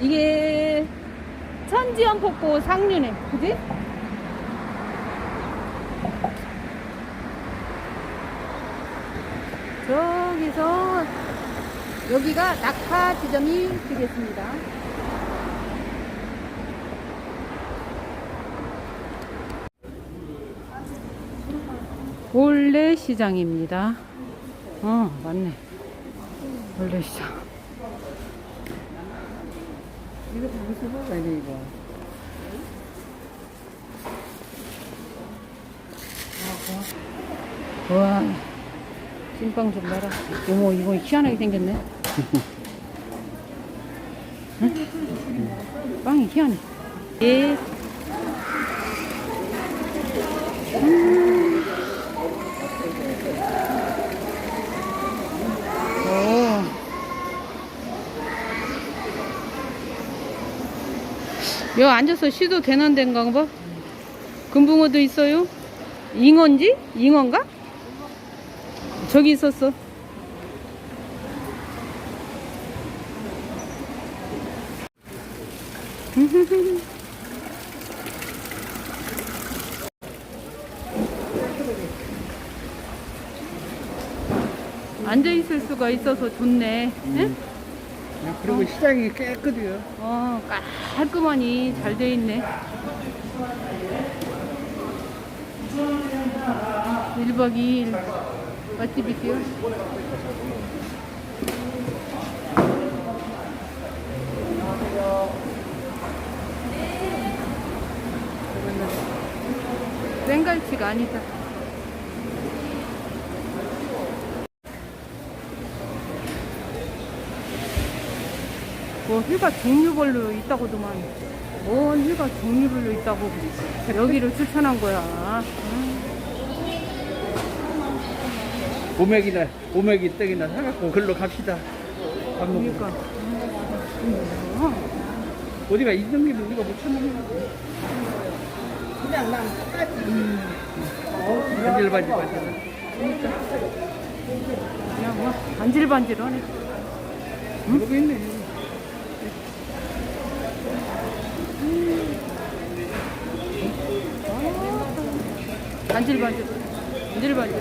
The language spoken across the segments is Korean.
이게 천지연 폭포 상류네. 그지? 저기서 여기가 낙하 지점이 되겠습니다. 올레 시장입니다. 어, 맞네. 올레 시장. 이거 먹어야 돼 이거 와, 찐빵 좀 봐라. 어머, 이거 희한하게 생겼네. 응? 빵이 희한해. 예. 음. 여기 앉아서 쉬도 되는 데인가 봐. 금붕어도 있어요? 잉어인지? 잉어인가? 저기 있었어. 앉아 있을 수가 있어서 좋네. 응? 야, 그리고 시장이 깨끗해요 어, 깔끔하니 잘 돼 있네. 1박 2일 맛집이지요. 생갈치가 아니다. 뭐 휘가 종류별로 있다고도만 뭔 휘가 종류별로 있다고 여기를 추천한 거야. 오맥이나 오맥이 떡이나 사갖고 글로 갑시다. 밥 먹고 그러니까. 어, 어디가 있는 게 우리가 못 찾는 거 그냥 난 반질반질 반질. 그냥 뭐 반질반질하네. 그러고 있네 반질반질. 반질반질.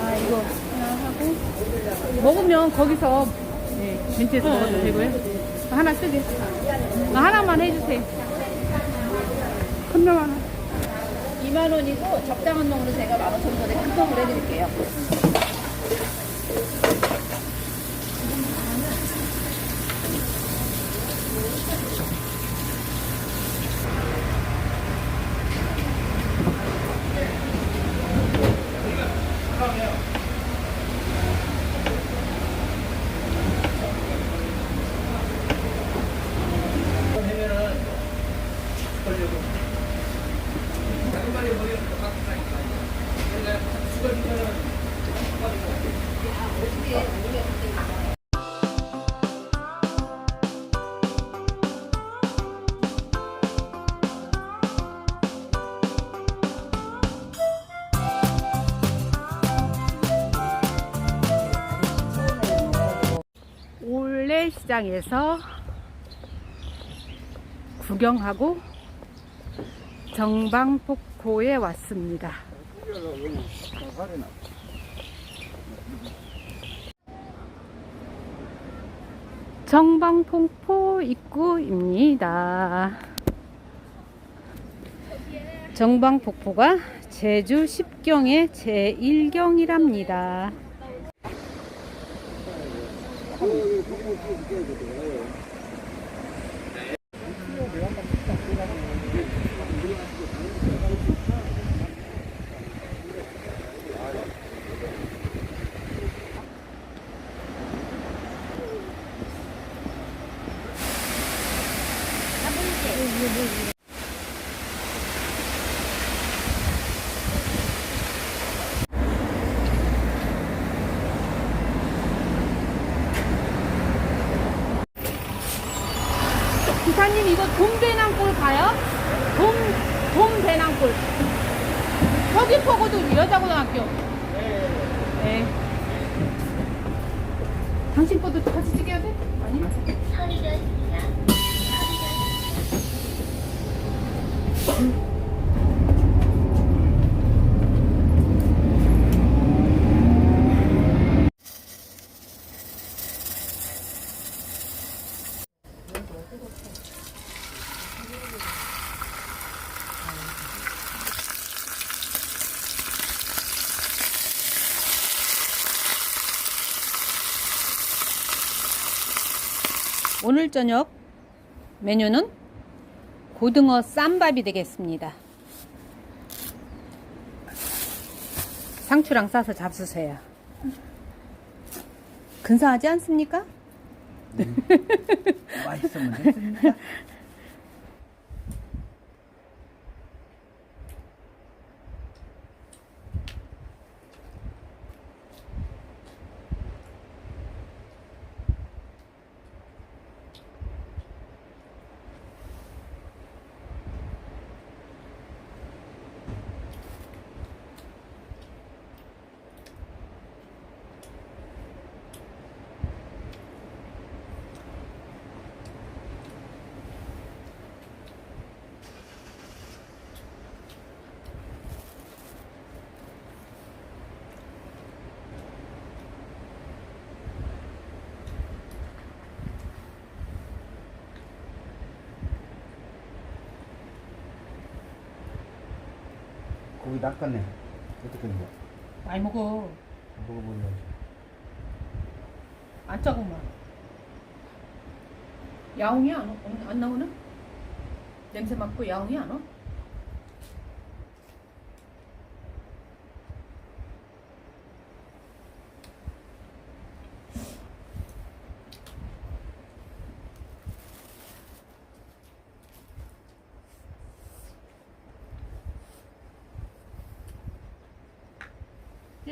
아 이거 하고 먹으면 거기서 네, 벤치에서 먹어도 되고요. 하나 쓰게. 아, 하나만 해주세요. 큰 놈 하나 2만 원이고 적당한 놈으로 제가 15,000원에 큰 놈으로 해드릴게요. 시장에서 구경하고 정방폭포에 왔습니다. 정방폭포 입구입니다. 정방폭포가 제주 10경의 제1경이랍니다. 네, 네, 네. 돈배낭골. 서귀포고도 여자고등학교. 네. 당신 것도 같이 찍어야 돼? 아니? 오늘 저녁 메뉴는 고등어 쌈밥이 되겠습니다. 상추랑 싸서 잡수세요. 근사하지 않습니까? 맛있으면 됐습니다. 고기 낚았네. 어떻게 된 거야? 많이 먹어. 먹어보려. 안 짜고만. 야옹이 안, 오- 안 나오나? 냄새 맡고 야옹이 안 와?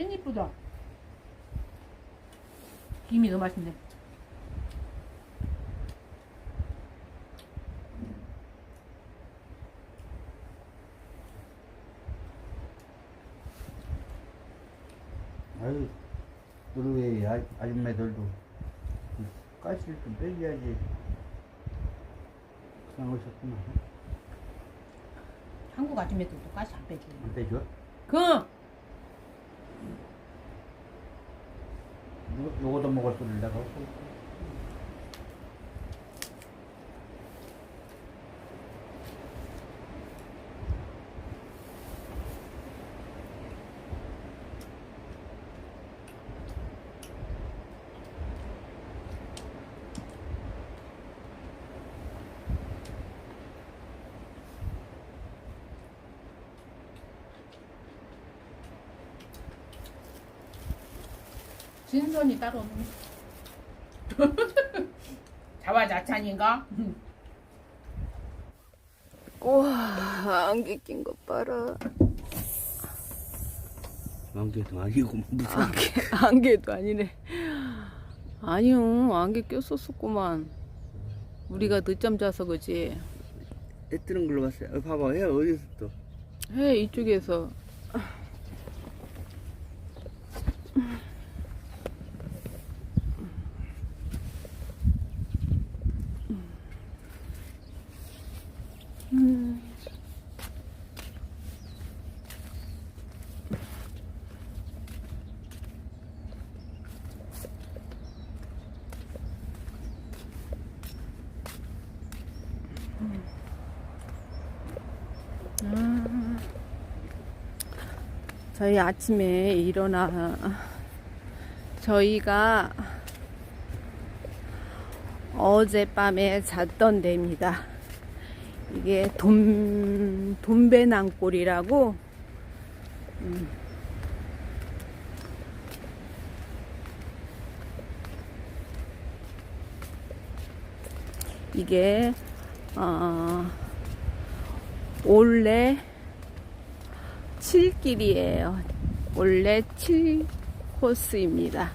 찐 이쁘다. 김이 너무 맛있네. 아유, 노르웨이 아, 아줌마들도 가시를 좀 빼줘야지. 그냥 오셨구나. 한국 아줌마들도 가시 안 빼줘. 안 빼줘? 그 요- 요거도 먹을 소리를 내가 없어. 진선이 따로 없네. 자화자찬인가? 우와 안개 낀 것 봐라 안개도 아니고 무슨 안개, 안개도 아니네 아니요 안개 꼈었었구만 우리가 늦잠 자서 그지 애 뜨는 걸로 봤어요. 어, 봐봐, 해 어디서 또? 해 이쪽에서 저희 아침에 일어나 저희가 어젯밤에 잤던 데입니다. 이게 돈 돈배낭골이라고 음. 이게 어, 올해 7길이에요. 원래 7코스입니다.